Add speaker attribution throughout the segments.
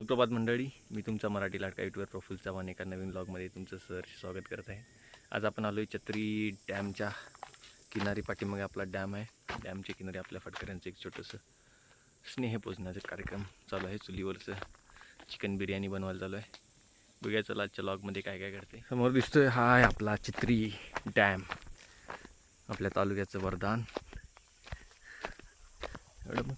Speaker 1: सुप्रभात मंडळी मी तुमचा मराठी लाटका युट्यूबर प्रफुल चव्हाण एका नवीन ब्लॉगमध्ये तुमचं सर स्वागत करत आहे. आज आपण आलो आहे छत्री डॅमच्या किनारी पाठीमागे आपला डॅम आहे. डॅमच्या किनारी आपल्या फटकऱ्यांचं एक छोटंसं स्नेह पोचण्याचा कार्यक्रम चालू आहे. चुलीवरचं चिकन बिर्याणी बनवायला चालू आहे. बघूया चला आजच्या लॉगमध्ये काय काय करते समोर दिसतोय हा आहे आपला चित्री डॅम. आपल्या तालुक्याचं वरदान. एवढं मग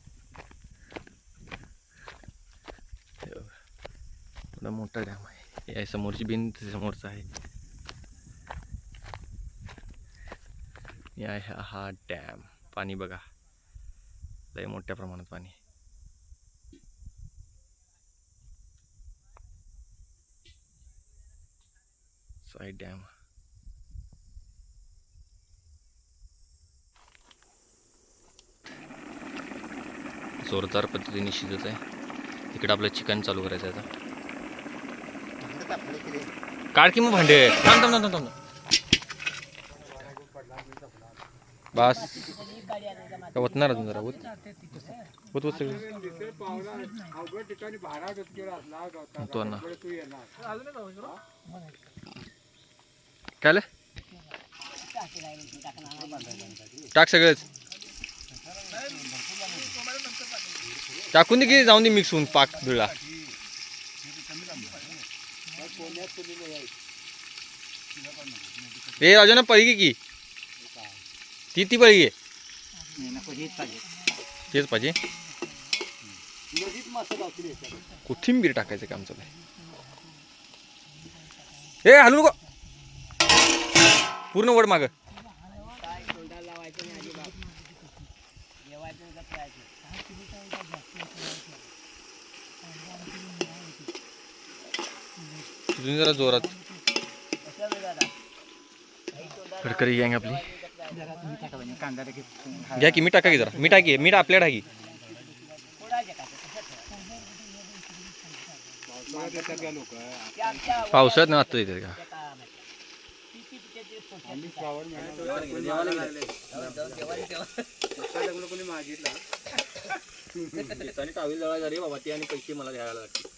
Speaker 1: एवढा मोठा डॅम आहे. या समोरची भिंत समोरचा आहे. या आहे हा- डॅम. पाणी बघा. लय मोठ्या प्रमाणात पाणी. आहे. Side dam. जोरदार पद्धतीने शिजत आहे. तिकडं आपलं चिकन चालू करायचं आहे आता. काढ की मग भांडे. थांब थांब थांब थांब बस. का अजून जरा? होत होत होत सगळं. होतो ना. काय टाक सगळंच. टाकून दे की जाऊन दे मिक्स होऊन पाक धुळा ए राजा ना पळगी की? ती ती पळगी तेच पाहिजे. कोथिंबीर टाकायचं काम चालू आहे. ए हलू नको. पूर्ण वड माग. तुम्ही जरा जोरात. कडकरी गँग आपली. घ्या की मी टाका की जरा. मी टाकी मीठ आपल्या टाकी पावसात ना आता येते का? रे बाबा ते आणि पैसे मला द्यायला लागतील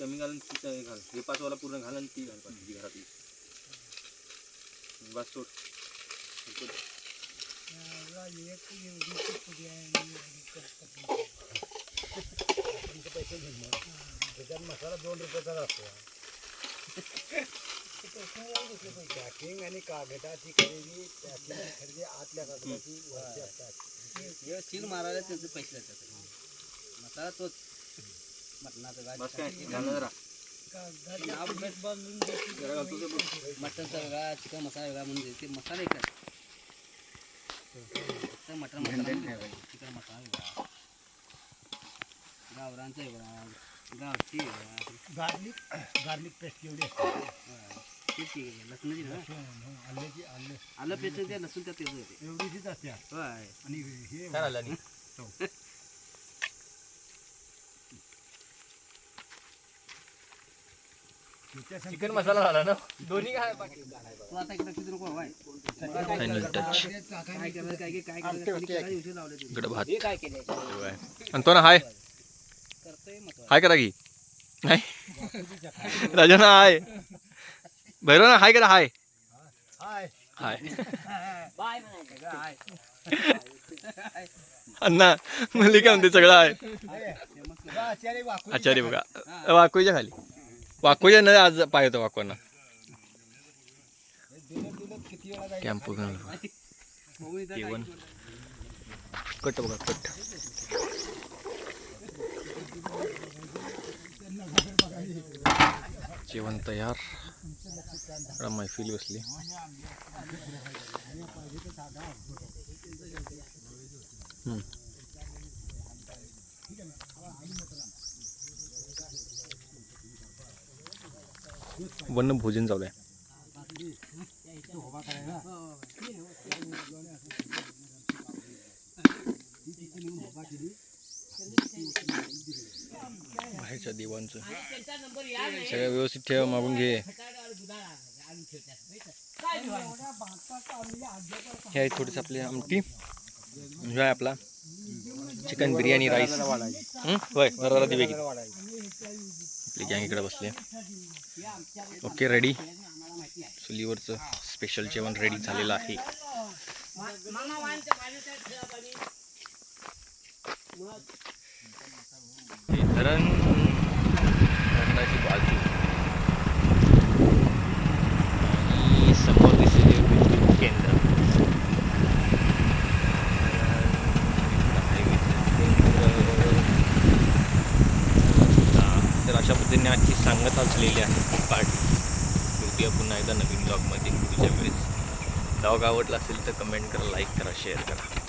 Speaker 1: कमी घालून ती घाल. हे पाच वाला पूर्ण घाल आणि ती घाल पाच ती घरातली. बस सोड. सोड.
Speaker 2: पॅकिंग आणि कागदाची खरेदी पॅकिंग खरेदी आतल्या कागदाची वरती असतात
Speaker 3: सील मारायला त्याचे पैसे देतात. मसाला तोच. मटनचा वेगळा चिकन मसाला वेगळा म्हणून देते मसाला फक्त मटन मसाला चिकन मसाला वेगळा गावरांचा वेगळा गावठी वेगळा
Speaker 2: गार्लिक गार्लिक पेस्ट एवढी असते
Speaker 3: लसणाची ना
Speaker 2: आल्याची आलं
Speaker 3: आलं पेस्ट ते लसूण त्यात
Speaker 2: एवढीच असते.
Speaker 3: होय.
Speaker 2: आणि? हे
Speaker 1: काय झालं आणि?
Speaker 2: त्याच्या
Speaker 1: चिकन मसाला झाला ना? दोन्ही काय फायनल टच इकडे भात. आणि तो ना हाय. हाय करा की नाही? राजा ना हाय. भैरव ना हाय करा हाय?
Speaker 2: हाय.
Speaker 1: हाय.
Speaker 3: बाय म्हणायचं. काय
Speaker 1: अण्णा काय म्हणते सगळं आहे
Speaker 2: आचार्य
Speaker 1: बघा. वाकोईच्या खाली. वाकोईच्या न आज पाय होतं वाकोना.
Speaker 3: बघून इथं
Speaker 1: जेवण कट बघा कट. जेवण तयार. मैफिल बसली. हम्म. वन्न भोजन चालू आहे. बाहेरच्या देवांचं. सगळं व्यवस्थित ठेव मागून घे. हे थोडीस आपली आमटी. हे आहे आपला. चिकन बिर्याणी राईस होय बरोबर दिवे आपली गँग इकडे बसली ओके रेडी चुलीवरचं स्पेशल जेवण रेडी झालेलं आहे. धरण धरणाची बाजू आणि समोर दिसलेले विद्युत केंद्र तर अशा पद्धतीने आजची सांगत असलेली आहे पाठ. भेटूया पुन्हा एकदा नवीन ब्लॉगमध्ये पुढच्या वेळेस. ब्लॉग आवडला असेल तर कमेंट करा लाईक करा शेअर करा.